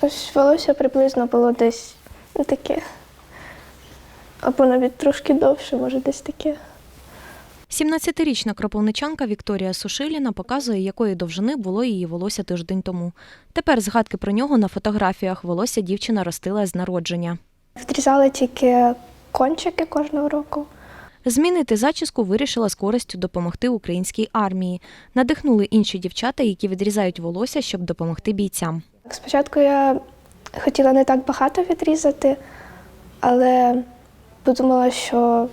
Ось волосся приблизно було десь ну, таке. Або навіть трошки довше, може, десь таке. 17-річна кропивничанка Вікторія Сушиліна показує, якої довжини було її волосся тиждень тому. Тепер згадки про нього на фотографіях волосся дівчина ростила з народження. Відрізали тільки кончики кожного року. Змінити зачіску вирішила з користю допомогти українській армії. Надихнули інші дівчата, які відрізають волосся, щоб допомогти бійцям. Спочатку я хотіла не так багато відрізати, але подумала, що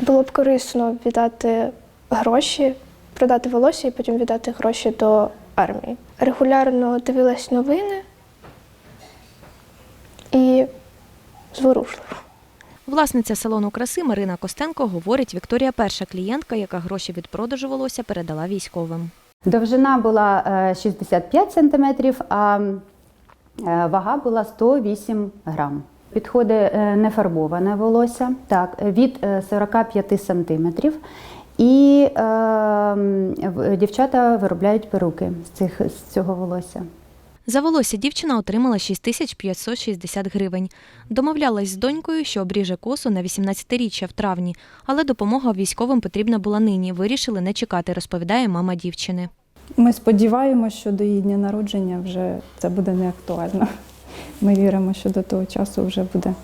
було б корисно віддати гроші, продати волосся і потім віддати гроші до армії. Регулярно дивилась новини і зворушливо. Власниця салону краси Марина Костенко говорить, Вікторія перша клієнтка, яка гроші від продажу волосся передала військовим. Довжина була е, 65 см, а е, вага була 108 грам. Підходить е, нефарбоване волосся, так, від е, 45 см. І е, дівчата виробляють перуки з, цих, з цього волосся. За волосся дівчина отримала 6560 гривень. Домовлялась з донькою, що обріже косу на 18-річчя в травні, але допомога військовим потрібна була нині. Вирішили не чекати, розповідає мама дівчини. Ми сподіваємося, що до її дня народження вже це буде не актуально. Ми віримо, що до того часу вже буде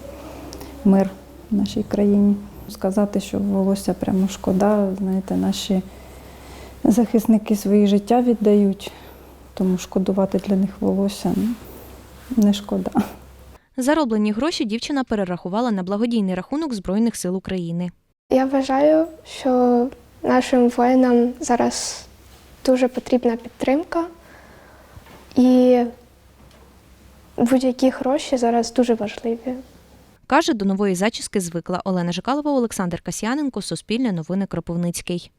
мир в нашій країні. Сказати, що волосся прямо шкода, знаєте, наші захисники свої життя віддають, тому шкодувати для них волосся не шкода. Зароблені гроші дівчина перерахувала на благодійний рахунок Збройних сил України. Я вважаю, що нашим воїнам зараз дуже потрібна підтримка, і будь-які гроші зараз дуже важливі. Каже, до нової зачіски звикла Олена Жикалова, Олександр Касьяненко, Суспільне новини Кропивницький.